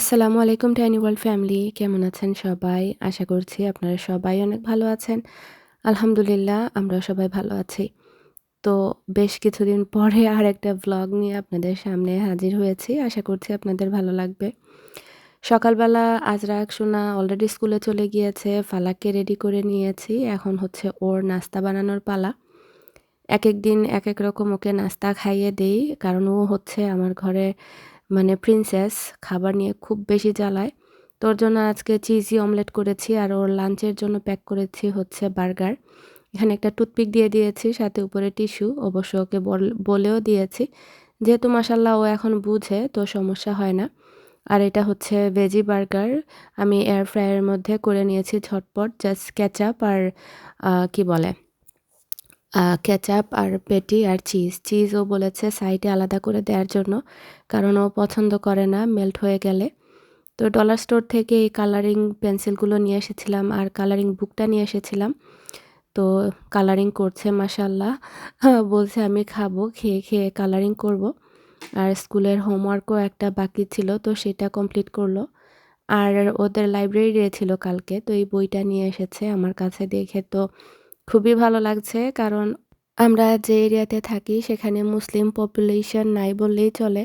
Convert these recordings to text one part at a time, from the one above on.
আসসালামু আলাইকুম tiny world family, কেমন আছেন সবাই? আশা করছি আপনারা সবাই অনেক ভালো আছেন। আলহামদুলিল্লাহ আমরা সবাই ভালো আছি। তো বেশ কিছুদিন পরে আর একটা ব্লগ নিয়ে আপনাদের সামনে হাজির হয়েছি। আশা করছি আপনাদের ভালো লাগবে। সকালবেলা আজরাক সোনা অলরেডি স্কুলে চলে গিয়েছে, ফালাককে রেডি করে নিয়েছি। এখন হচ্ছে ওর নাস্তা বানানোর পালা। এক এক দিন এক এক রকম ওকে নাস্তা খাইয়ে দেই, কারণ ও হচ্ছে আমার ঘরে মানে প্রিন্সেস খাবার নিয়ে খুব বেশি জ্বালায়। তোর জন্য আজকে চিজি অমলেট করেছি আর ওর লাঞ্চের জন্য প্যাক করেছি হচ্ছে বার্গার এখানে একটা টুথপিক দিয়ে দিয়েছি, সাথে উপরে টিস্যু অবশ্য ওকে বলেও দিয়েছি। যেহেতু মাসাল্লাহ ও এখন বুঝে, তো সমস্যা হয় না। আর এটা হচ্ছে ভেজি বার্গার আমি এয়ার ফ্রায়ারের মধ্যে করে নিয়েছি ঝটপট জাস্ট ক্যাচাপ আর কি বলে? কেচাপ আর পেটি আর চিজ চিজও বলেছে সাইডে আলাদা করে দেওয়ার জন্য, কারণ ও পছন্দ করে না মেল্ট হয়ে গেলে। তো ডলার স্টোর থেকে এই কালারিং পেন্সিলগুলো নিয়ে এসেছিলাম আর কালারিং বুকটা নিয়ে এসেছিলাম। তো কালারিং করছে মাসাল্লাহ বলছে, আমি খাব, খেয়ে খেয়ে কালারিং করব। আর স্কুলের হোমওয়ার্কও একটা বাকি ছিল, তো সেটা কমপ্লিট করল। আর ওদের লাইব্রেরি ছিল কালকে, তো এই বইটা নিয়ে এসেছে আমার কাছে দেখে। তো খুবই ভালো লাগছে, কারণ আমরা যে এরিয়াতে থাকি সেখানে মুসলিম পপুলেশন নাই বললেই চলে।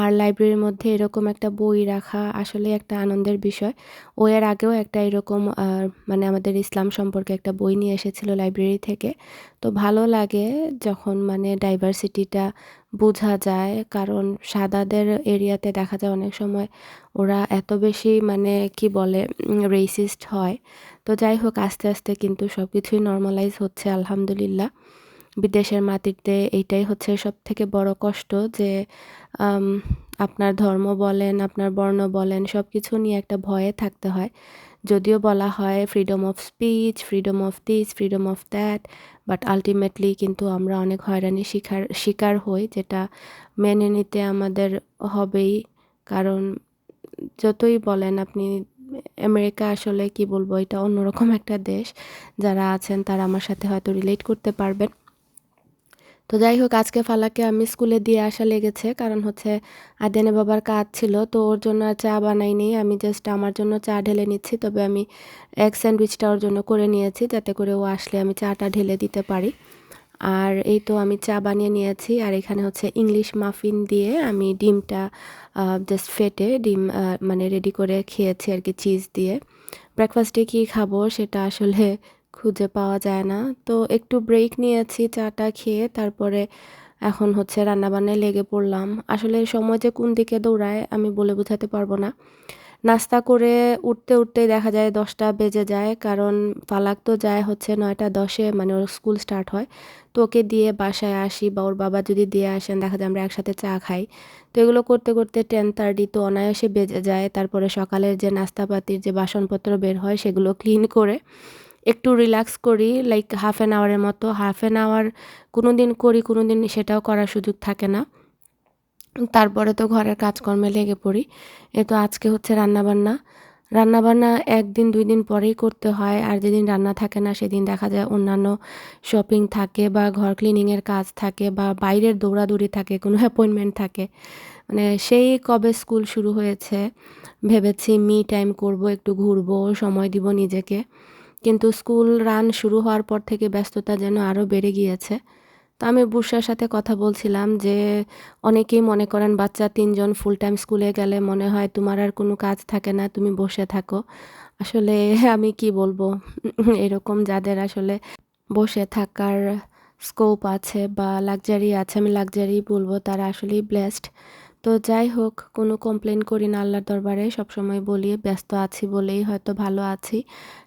আর লাইব্রেরির মধ্যে এরকম একটা বই রাখা আসলে একটা আনন্দের বিষয়। ও এর আগেও একটা এরকম মানে আমাদের ইসলাম সম্পর্কে একটা বই নিয়ে এসেছিল লাইব্রেরি থেকে। তো ভালো লাগে যখন মানে ডাইভার্সিটিটা বোঝা যায়, কারণ সাদাদের এরিয়াতে দেখা যায় অনেক সময় ওরা এত বেশি মানে কি বলে রেসিস্ট হয়। তো যাই হোক, আস্তে আস্তে কিন্তু সব কিছুই নর্মালাইজ হচ্ছে, আলহামদুলিল্লাহ। বিদেশের মাটিতে এইটাই হচ্ছে সব থেকে বড় কষ্ট যে আপনার ধর্ম বলেন, আপনার বর্ণ বলেন সব কিছু নিয়ে একটা ভয়ে থাকতে হয়। যদিও বলা হয় freedom of speech freedom of this freedom of that but ultimately কিন্তু আমরা অনেক হয়রানি শিকার শিকার হই, যেটা মেনে নিতে আমাদের হবেই। কারণ যতই বলেন আপনি আমেরিকা আসলে কি বলব, এটা অন্যরকম একটা দেশ। যারা আছেন তারা আমার সাথে হয়তো রিলেট করতে পারবেন। তো যাই হোক, আজকে ফালাকে আমি স্কুলে দিয়ে আসা লেগেছে। কারণ হচ্ছে আদেনে বাবার কাজ ছিল, তো ওর জন্য আর চা বানাইনি আমি জাস্ট আমার জন্য চা ঢেলে নিচ্ছি, তবে আমি এক স্যান্ডউইচটা ওর জন্য করে নিয়েছি, যাতে করে ও আসলে আমি চাটা ঢেলে দিতে পারি। আর এই তো আমি চা বানিয়ে নিয়েছি, আর এখানে হচ্ছে ইংলিশ মাফিন দিয়ে আমি ডিমটা জাস্ট ফেটে ডিম মানে রেডি করে খেয়েছি আর কি চিজ দিয়ে। ব্রেকফাস্টে কী খাব সেটা আসলে খুঁজে পাওয়া যায় না। তো একটু ব্রেক নিয়েছি চাটা খেয়ে, তারপরে এখন হচ্ছে রান্নাবান্নায় লেগে পড়লাম। আসলে সময় যে কোন দিকে দৌড়ায় আমি বলে বোঝাতে পারব না। নাস্তা করে উঠতে উঠতে দেখা যায় দশটা বেজে যায়, কারণ ফালাক তো যায় হচ্ছে নয়টা দশে মানে ওর স্কুল স্টার্ট হয়। তো ওকে দিয়ে বাসায় আসি বা ওর বাবা যদি দিয়ে আসেন, দেখা যায় আমরা একসাথে চা খাই। তো এগুলো করতে করতে টেন থার্টি তো অনায়াসে বেজে যায়। তারপরে সকালের যে নাস্তাপাতির যে বাসনপত্র বের হয়, সেগুলো ক্লিন করে একটু রিল্যাক্স করি লাইক হাফ অ্যান আওয়ারের মতো। হাফ অ্যান আওয়ার কোনো দিন করি কোনো দিন সেটাও করার সুযোগ থাকে না। তারপরে তো ঘরের কাজকর্মে লেগে পড়ি। এ তো আজকে হচ্ছে রান্নাবান্না। রান্নাবান্না একদিন, দুই দিন পরেই করতে হয়। আর যেদিন রান্না থাকে না, সেদিন দেখা যায় অন্যান্য শপিং থাকে বা ঘর ক্লিনিংয়ের কাজ থাকে বা বাইরের দৌড়াদৌড়ি থাকে, কোনো অ্যাপয়েন্টমেন্ট থাকে। মানে সেই কবে স্কুল শুরু হয়েছে, ভেবেছি মি টাইম করব, একটু ঘুরবো, সময় দিব নিজেকে। কিন্তু স্কুল রান শুরু হওয়ার পর থেকে ব্যস্ততা যেন আরও বেড়ে গিয়েছে। তো আমি বুসার সাথে কথা বলছিলাম যে অনেকেই মনে করেন বাচ্চা তিনজন ফুল টাইম স্কুলে গেলে মনে হয় তোমার আর কোনো কাজ থাকে না, তুমি বসে থাকো। আসলে আমি কি বলব? এরকম যাদের আসলে বসে থাকার স্কোপ আছে বা লাক্সারি আছে, আমি লাক্সারি বলব, তারা আসলেই ব্লেসড তো যাই হোক, কোনো কমপ্লেন করি না আল্লাহর দরবারে, সবসময় বলি ব্যস্ত আছি বলেই হয়তো ভালো আছি,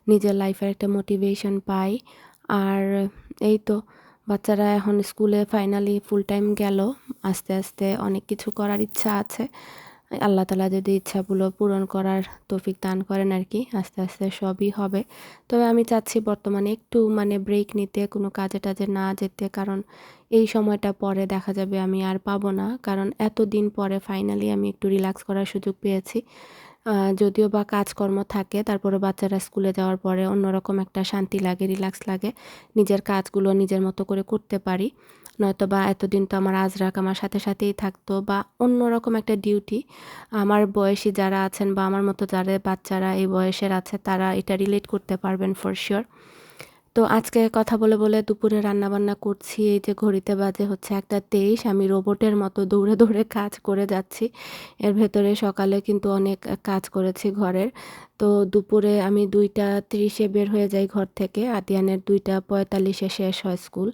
নিজের লাইফের একটা মোটিভেশন পাই। আর এই তো বাচ্চারা এখন স্কুলে ফাইনালি ফুল টাইম গেল। আস্তে আস্তে অনেক কিছু করার ইচ্ছা আছে। আল্লাহ তালা যদি ইচ্ছাগুলো পূরণ করার তৌফিক দান করেন আর কি, আস্তে আস্তে সবই হবে। তবে আমি চাচ্ছি বর্তমানে একটু মানে ব্রেক নিতে, কোনো কাজে টাজে না যেতে, কারণ এই সময়টা পরে দেখা যাবে আমি আর পাবো না। কারণ এত দিন পরে ফাইনালি আমি একটু রিল্যাক্স করার সুযোগ পেয়েছি। যদিও বা কাজকর্ম থাকে, তারপরে বাচ্চারা স্কুলে যাওয়ার পরে অন্যরকম একটা শান্তি লাগে, রিল্যাক্স লাগে, নিজের কাজগুলো নিজের মতো করে করতে পারি। নয়তো বা এতদিন তো আমার আজরাক আমার সাথে সাথেই থাকতো বা অন্যরকম একটা ডিউটি। আমার বয়সী যারা আছেন বা আমার মতো যারা বাচ্চারা এই বয়সের আছে, তারা এটা রিলেট করতে পারবেন ফর শিওর তো আজকে কথা বলে বলে দুপুরে রান্নাবান্না করছি, এই যে ঘড়িতে বাজে হচ্ছে একটা তেইশ, আমি রোবটের মতো দৌড়ে দৌড়ে কাজ করে যাচ্ছি। এর ভেতরে সকালে কিন্তু অনেক কাজ করেছি ঘরের। তো দুপুরে আমি দুইটা তিরিশে বের হয়ে যাই ঘর থেকে আদিয়ানের দুইটা পঁয়তাল্লিশে শেষ হয় স্কুল।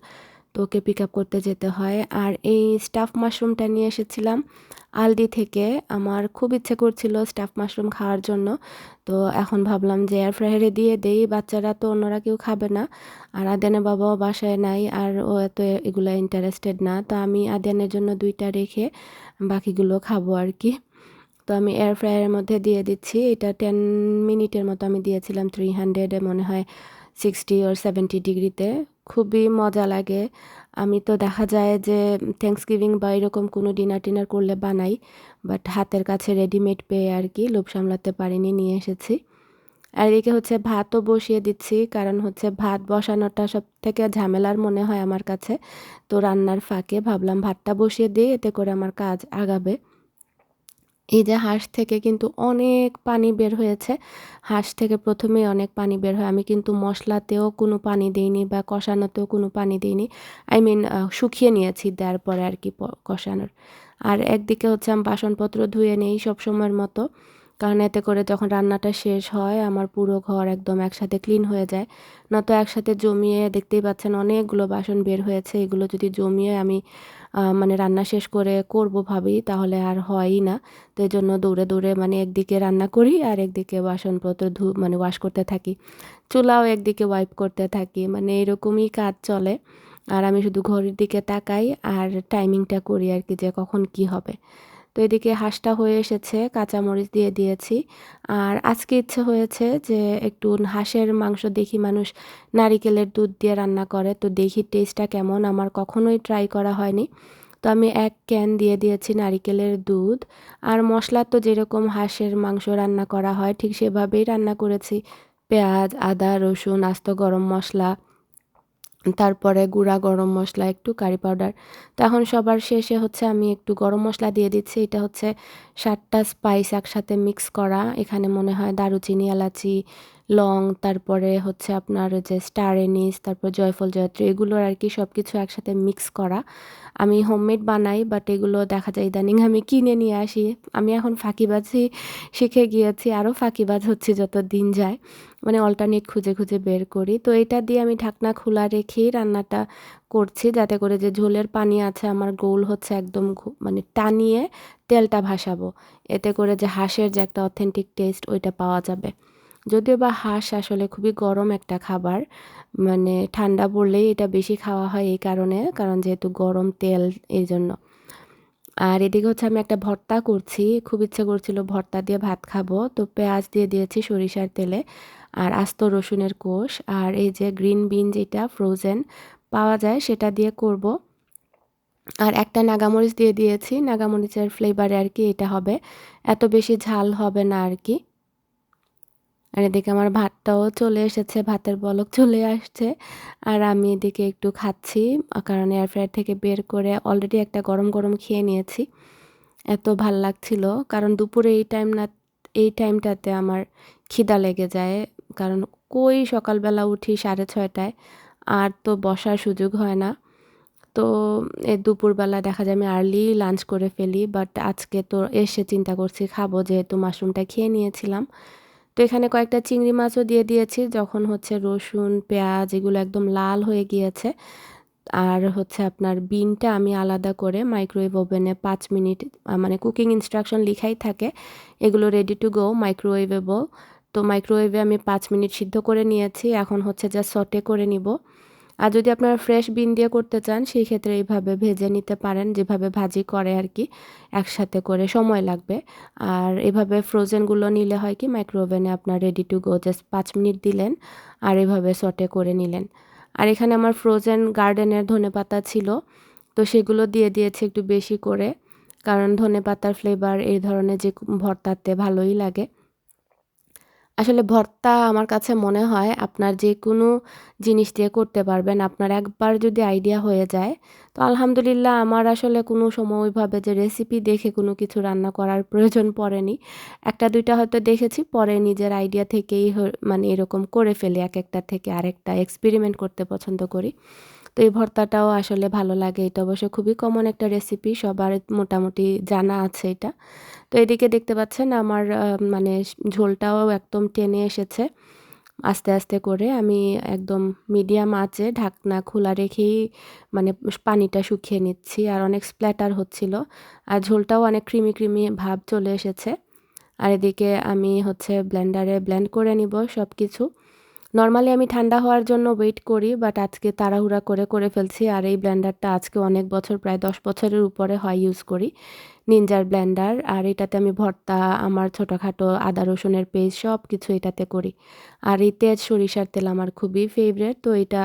তো ওকে পিক আপ করতে যেতে হয়। আর এই স্টাফ মাশরুমটা নিয়ে এসেছিলাম আলদি থেকে। আমার খুব ইচ্ছে করছিল স্টাফ মাশরুম খাওয়ার জন্য। তো এখন ভাবলাম যে এয়ার ফ্রায়ারে দিয়ে দেই, বাচ্চারা তো অন্যরা কেউ খাবে না। আর আদেনের বাবাও বাসায় নাই আর ও এত এগুলো ইন্টারেস্টেড না। তো আমি আদেনের জন্য দুইটা রেখে বাকিগুলো খাব আর কি। তো আমি এয়ার ফ্রায়ারের মধ্যে দিয়ে দিচ্ছি। এটা টেন মিনিটের মতো আমি দিয়েছিলাম। থ্রি হান্ড্রেডে মনে হয় সিক্সটি ওর সেভেন্টি ডিগ্রিতে খুবই মজা লাগে। আমি তো দেখা যায় যে থ্যাংকস গিভিং বা এরকম কোনো ডিনার টিনার করলে বানাই বাট হাতের কাছে রেডিমেড পেয়ে আর কি লোভ সামলাতে পারিনি, নিয়ে এসেছি। আর এদিকে হচ্ছে ভাতও বসিয়ে দিচ্ছি, কারণ হচ্ছে ভাত বসানোটা সব থেকে ঝামেলার মনে হয় আমার কাছে। তো রান্নার ফাঁকে ভাবলাম ভাতটা বসিয়ে দিই এতে করে আমার কাজ আগাবে। এই যে হাঁস থেকে কিন্তু অনেক পানি বের হয়েছে। হাঁস থেকে প্রথমেই অনেক পানি বের হয়। আমি কিন্তু মশলাতেও কোনো পানি দিইনি বা কষানোতেও কোনো পানি দিইনি। আই মিন শুকিয়ে নিয়েছি দেওয়ার পরে আর কি কষানোর। আর একদিকে হচ্ছে আমি বাসনপত্র ধুয়ে নেই সব সময়ের মতো। কারণ এতে করে যখন রান্নাটা শেষ হয়, আমার পুরো ঘর একদম একসাথে ক্লিন হয়ে যায়। নয়তো একসাথে জমিয়ে দেখতেই পাচ্ছেন অনেকগুলো বাসন বের হয়েছে। এগুলো যদি জমিয়ে আমি মানে রান্না শেষ করে করব ভাবি, তাহলে আর হয়ই না। তো এই জন্য দৌড়ে দৌড়ে মানে একদিকে রান্না করি আর একদিকে বাসনপত্র ধু মানে ওয়াশ করতে থাকি। চুলাও একদিকে ওয়াইপ করতে থাকি মানে এরকমই কাজ চলে। আর আমি শুধু ঘড়ির দিকে তাকাই আর টাইমিংটা করি আর কি যে কখন কি হবে। তো এদিকে হাঁসটা হয়ে এসেছে, কাঁচামরিচ দিয়ে দিয়েছি। আর আজকে ইচ্ছে হয়েছে যে একটু হাঁসের মাংস দেখি মানুষ নারিকেলের দুধ দিয়ে রান্না করে। তো দেখি টেস্টটা কেমন, আমার কখনোই ট্রাই করা হয়নি। তো আমি এক ক্যান দিয়ে দিয়েছি নারিকেলের দুধ। আর মশলা তো যেরকম হাঁসের মাংস রান্না করা হয়, ঠিক সেভাবেই রান্না করেছি। পেঁয়াজ, আদা, রসুন, আস্ত গরম মশলা। তারপরে গুঁড়া গরম মশলা, একটু কারি পাউডার। তো এখন সবার শেষে হচ্ছে আমি একটু গরম মশলা দিয়ে দিচ্ছি। এটা হচ্ছে সাতটা স্পাইস একসাথে মিক্স করা। এখানে মনে হয় দারুচিনি, এলাচি লং তারপরে হচ্ছে আপনার যে স্টার এনিস তারপর জয়ফল জয়ত্রী, এগুলোর আর কি সব কিছু একসাথে মিক্স করা। আমি হোমমেড বানাই বাট এগুলো দেখা যায় ইদানিং আমি কিনে নিয়ে আসি। আমি এখন ফাঁকিবাজি শিখে গিয়েছি আরও ফাঁকিবাজ হচ্ছে যত দিন যায়। মানে অল্টারনেট খুঁজে খুঁজে বের করি। তো এটা দিয়ে আমি ঢাকনা খোলা রেখেই রান্নাটা করছি, যাতে করে যে ঝোলের পানি আছে, আমার গোল হচ্ছে একদম মানে টানিয়ে তেলটা ভাসাবো। এতে করে যে হাঁসের যে একটা অথেন্টিক টেস্ট ওইটা পাওয়া যাবে। যদিও বা হাঁস আসলে খুবই গরম একটা খাবার মানে ঠান্ডা পড়লেই এটা বেশি খাওয়া হয় এই কারণে, কারণ যেহেতু গরম তেল এই জন্য। আর এদিকে হচ্ছে আমি একটা ভর্তা করছি, খুব ইচ্ছে করছিল ভর্তা দিয়ে ভাত খাব, তো পেঁয়াজ দিয়ে দিয়েছি সরিষার তেলে, আর আস্ত রসুনের কোষ, আর এই যে গ্রিন বিন যেটা ফ্রোজেন পাওয়া যায় সেটা দিয়ে করব। আর একটা নাগামরিচ দিয়ে দিয়েছি, নাগামরিচের ফ্লেভারে আর কি এটা হবে, এত বেশি ঝাল হবে না আর কি। আর এদিকে আমার ভাতটাও চলে এসেছে, ভাতের বলক চলে আসছে। আর আমি এদিকে একটু খাচ্ছি, কারণ এয়ার এয়ারফ্রায়ার থেকে বের করে অলরেডি একটা গরম গরম খেয়ে নিয়েছি। এত ভালো লাগছিল, কারণ দুপুরে এই টাইম না, এই টাইমটাতে আমার খিদা লেগে যায়। কারণ কই সকালবেলা উঠি সাড়ে ছয়টায়, আর তো বসার সুযোগ হয় না। তো এ দুপুরবেলা দেখা যায় আমি আর্লি লাঞ্চ করে ফেলি বাট আজকে তো এসে চিন্তা করছি খাব, যেহেতু মাশরুমটা খেয়ে নিয়েছিলাম। তো এখানে কয়েকটা চিংড়ি মাছও দিয়ে দিয়েছি, যখন হচ্ছে রসুন, পেঁয়াজ এগুলো একদম লাল হয়ে গিয়েছে। আর হচ্ছে আপনার বিনটা আমি আলাদা করে মাইক্রোওয়েভ ওভেনে পাঁচ মিনিট মানে কুকিং ইনস্ট্রাকশন লিখাই থাকে, এগুলো রেডি টু গো মাইক্রোওয়েভেবল তো মাইক্রোওয়েভে আমি পাঁচ মিনিট সিদ্ধ করে নিয়েছি, এখন হচ্ছে যা সটে করে নিব। আর যদি আপনারা ফ্রেশ বিন দিয়ে করতে চান, সেই ক্ষেত্রে এইভাবে ভেজে নিতে পারেন, যেভাবে ভাজি করে আর কি, একসাথে করে সময় লাগবে। আর এভাবে ফ্রোজেনগুলো নিলে হয় কি মাইক্রোওভেনে আপনার রেডি টু গো জাস্ট পাঁচ মিনিট দিলেন, আর এভাবে সটে করে নিলেন। আর এখানে আমার ফ্রোজেন গার্ডেনের ধনে পাতা ছিল, তো সেগুলো দিয়ে দিয়েছি একটু বেশি করে, কারণ ধনে পাতার ফ্লেভার এই ধরনের যে ভর্তাতে ভালোই লাগে। আসলে ভর্তা আমার কাছে মনে হয় আপনার যে কোনো জিনিস দিয়ে করতে পারবেন। আপনার একবার যদি আইডিয়া হয়ে যায়, তো আলহামদুলিল্লাহ আমার আসলে কোনো সময় ওইভাবে যে রেসিপি দেখে কোনো কিছু রান্না করার প্রয়োজন পড়েনি। ১টা ২টা হয়তো দেখেছি, পরে নিজের আইডিয়া থেকেই মানে এরকম করে ফেলি এক একটা থেকে আরেকটা এক্সপেরিমেন্ট করতে পছন্দ করি। তো এই ভর্তাটাও আসলে ভালো লাগে। এটা অবশ্য খুবই কমন একটা রেসিপি, সবার মোটামুটি জানা আছে এটা। তো এদিকে দেখতে পাচ্ছেন আমার মানে ঝোলটাও একদম টেনে এসেছে। আস্তে, আস্তে করে আমি একদম মিডিয়াম আঁচে ঢাকনা খোলা রেখেই মানে পানিটা শুকিয়ে নিচ্ছি। আর অনেক স্প্ল্যাটার হচ্ছিল। আর ঝোলটাও অনেক ক্রিমি, ক্রিমি ভাব চলে এসেছে। আর এদিকে আমি হচ্ছে ব্লেন্ডারে ব্লেন্ড করে নিব সবকিছু। নরমালি আমি ঠান্ডা হওয়ার জন্য ওয়েট করি বাট আজকে তাড়াহুড়া করে করে ফেলছি আর এই ব্লেন্ডারটা আজকে অনেক বছর, প্রায় ১০ বছরের উপরে হয় ইউজ করি। নিনজার ব্লেন্ডার আর এটাতে আমি ভর্তা, আমার ছোটোখাটো আদা রসুনের পেস্ট সব কিছু এটাতে করি। আর এই তেজ সরিষার তেল আমার খুবই ফেভারেট তো এটা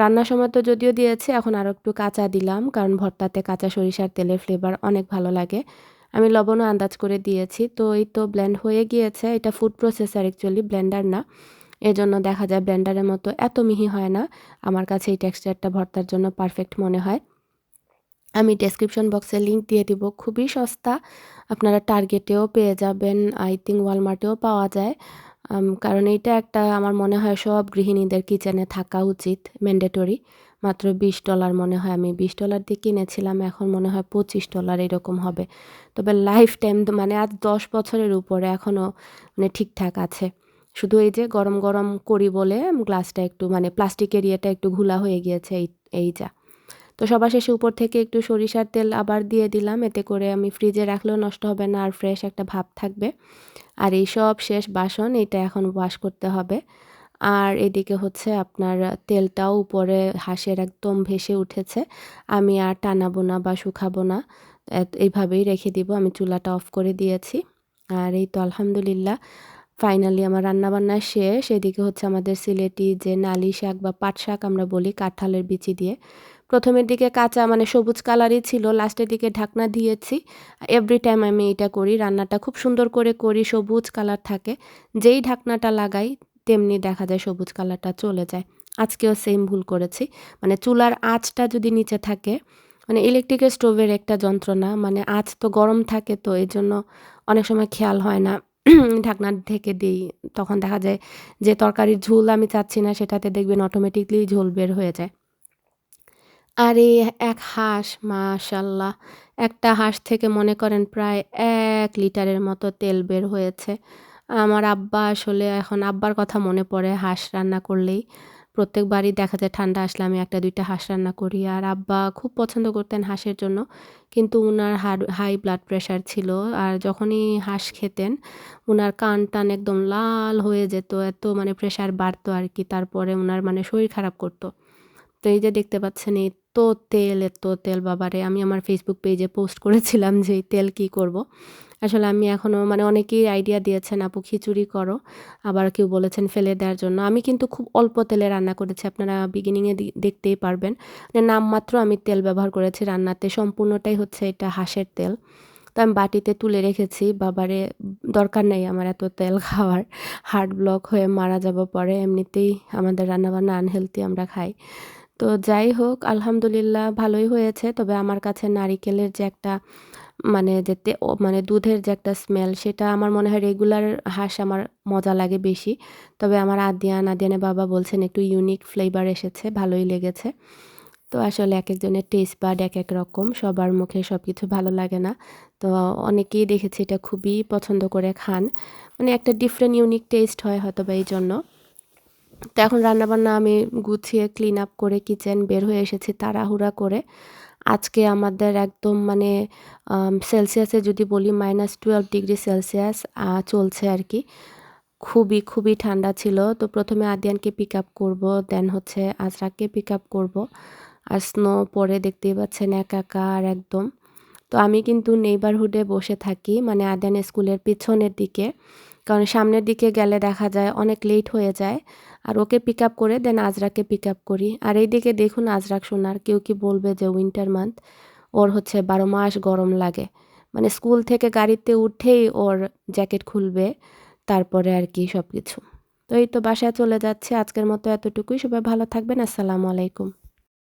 রান্নার সময় তো যদিও দিয়েছি, এখন আরও একটু কাঁচা দিলাম, কারণ ভর্তাতে কাঁচা সরিষার তেলের ফ্লেভার অনেক ভালো লাগে। আমি লবণও আন্দাজ করে দিয়েছি তো এই তো ব্লেন্ড হয়ে গিয়েছে এটা ফুড প্রসেসার অ্যাকচুয়ালি ব্লেন্ডার না। এজন্য দেখা যায় ব্লেন্ডারের মতো এত মিহি হয় না। আমার কাছে এই টেক্সচারটা ভর্তার জন্য পারফেক্ট মনে হয়। আমি ডেসক্রিপশন বক্সে লিঙ্ক দিয়ে দিব। খুবই সস্তা। আপনারা টার্গেটেও পেয়ে যাবেন। আই থিঙ্ক ওয়ালমার্টেও পাওয়া যায়। কারণ এইটা একটা আমার মনে হয় সব গৃহিণীদের কিচেনে থাকা উচিত, ম্যান্ডেটরি। মাত্র বিশ ডলার মনে হয়। আমি বিশ ডলার দিয়ে কিনেছিলাম। এখন মনে হয় পঁচিশ ডলার এরকম হবে। তবে লাইফ টাইম মানে আজ দশ বছরের উপরে এখনও মানে ঠিকঠাক আছে। শুধু এই যে গরম গরম করি বলে গ্লাসটা একটু মানে প্লাস্টিকের ইয়েটা একটু ঘোলা হয়ে গিয়েছে এই এই যা। তো সবার শেষে উপর থেকে একটু সরিষার তেল আবার দিয়ে দিলাম, এতে করে আমি ফ্রিজে রাখলেও নষ্ট হবে না, আর ফ্রেশ একটা ভাব থাকবে। আর এই সব শেষ বাসন এটা এখন ওয়াশ করতে হবে। আর এদিকে হচ্ছে আপনার তেলটাও উপরে হাঁসের একদম ভেসে উঠেছে, আমি আর টানাবো না বা শুকাবো না এইভাবেই রেখে দিব, আমি চুলাটা অফ করে দিয়েছি। আর এই তো আলহামদুলিল্লাহ ফাইনালি আমার রান্নাবান্না শেষ। এদিকে হচ্ছে আমাদের সিলেটি যে নালি শাক বা পাট শাক আমরা বলি, কাঁঠালের বিচি দিয়ে। প্রথমের দিকে কাঁচা মানে সবুজ কালারই ছিল, লাস্টের দিকে ঢাকনা দিয়েছি। এভরি টাইম আমি এটা করি, রান্নাটা খুব সুন্দর করে করি, সবুজ কালার থাকে। যেই ঢাকনাটা লাগাই, তেমনি দেখা যায় সবুজ কালারটা চলে যায়। আজকেও সেম ভুল করেছি। মানে চুলার আঁচটা যদি নিচে থাকে মানে ইলেকট্রিকের স্টোভের একটা যন্ত্রণা মানে আঁচ তো গরম থাকে তো এই জন্য অনেক সময় খেয়াল হয় না। ঢাকনা ঢেকে দিই, তখন দেখা যায় যে তরকারির ঝোল আমি চাচ্ছি না, সেটাতে দেখবেন অটোমেটিকলি ঝোল বের হয়ে যায়। আর এই এক হাঁস, মাশাল্লাহ, একটা হাঁস থেকে মনে করেন প্রায় এক লিটারের মতো তেল বের হয়েছে। আমার আব্বা আসলে, এখন আব্বার কথা মনে পড়ে হাঁস রান্না করলেই। প্রত্যেকবারই দেখা যায় ঠান্ডা আসলে আমি একটা, দুইটা হাঁস রান্না করি। আর আব্বা খুব পছন্দ করতেন হাঁসের জন্য। কিন্তু উনার হাই ব্লাড প্রেশার ছিল। আর যখনই হাঁস খেতেন, উনার কান টান একদম লাল হয়ে যেত। এত মানে প্রেশার বাড়তো আর কি। তারপরে উনার মানে শরীর খারাপ করতো। তো এই যে দেখতে পাচ্ছেন, এত তেল এত তেল, বাবারে! আমি আমার ফেসবুক পেজে পোস্ট করেছিলাম যে এই তেল কি করব। আসলে আমি এখনও মানে অনেকেই আইডিয়া দিয়েছেন, আপু, খিচুড়ি করো। আবার কেউ বলেছেন ফেলে দেওয়ার জন্য। আমি কিন্তু খুব অল্প তেলে রান্না করেছি, আপনারা বিগিনিংয়ে দেখতেই পারবেন। মানে নামমাত্র আমি তেল ব্যবহার করেছি রান্নাতে, সম্পূর্ণটাই হচ্ছে এটা হাঁসের তেল। তো আমি বাটিতে তুলে রেখেছি, বাবারে দরকার নেই আমার এত তেল খাওয়ার। হার্ট ব্লক হয়ে মারা যাব পরে, এমনিতেই আমাদের রান্নাবান্না আনহেলদি আমরা খাই। তো যাই হোক, আলহামদুলিল্লাহ ভালোই হয়েছে। তবে আমার কাছে নারিকেলের যে একটা মানে যে মানে দুধের যে একটা স্মেল সেটা আমার মনে হয় রেগুলার হাঁস আমার মজা লাগে বেশি। তবে আমার আদিয়ান আদিয়ানের বাবা বলছেন একটু ইউনিক ফ্লেভার এসেছে, ভালোই লেগেছে। তো আসলে এক একজনের টেস্ট বাড এক এক রকম, সবার মুখে সব কিছু ভালো লাগে না। তো অনেকেই দেখেছি এটা খুবই পছন্দ করে খান। মানে একটা ডিফারেন্ট ইউনিক টেস্ট হয় হয়তো বা এই জন্য। তো এখন রান্নাবান্না আমি গুছিয়ে ক্লিন আপ করে কিচেন বের হয়ে এসেছি, তাড়াহুড়া করে। আজকে আমাদের একদম মানে সেলসিয়াসে যদি বলি মাইনাস টুয়েলভ ডিগ্রি সেলসিয়াস চলছে আর কি। খুবই খুবই ঠান্ডা ছিল। তো প্রথমে আদিয়ানকে পিক আপ করব দেন হচ্ছে আজরাককে পিক আপ করব। আর স্নো পরে দেখতেই পাচ্ছেন একাকার একদম। তো আমি কিন্তু নেইবারহুডে বসে থাকি মানে আদিয়ান স্কুলের পিছনের দিকে। কারণ সামনের দিকে গেলে দেখা যায় অনেক লেট হয়ে যায়। আর ওকে পিক আপ করে দেন আজরাকে পিক আপ করি। আর এইদিকে দেখুন আজরাক সোনার, কেউ কি বলবে যে উইন্টার মান্থ ওর হচ্ছে বারো মাস গরম লাগে। মানে স্কুল থেকে গাড়িতে উঠেই ওর জ্যাকেট খুলবে, তারপরে আর কি সব কিছু তো এই তো বাসায় চলে যাচ্ছে। আজকের মতো এতটুকুই। সবাই ভালো থাকবেন। আসসালামু আলাইকুম।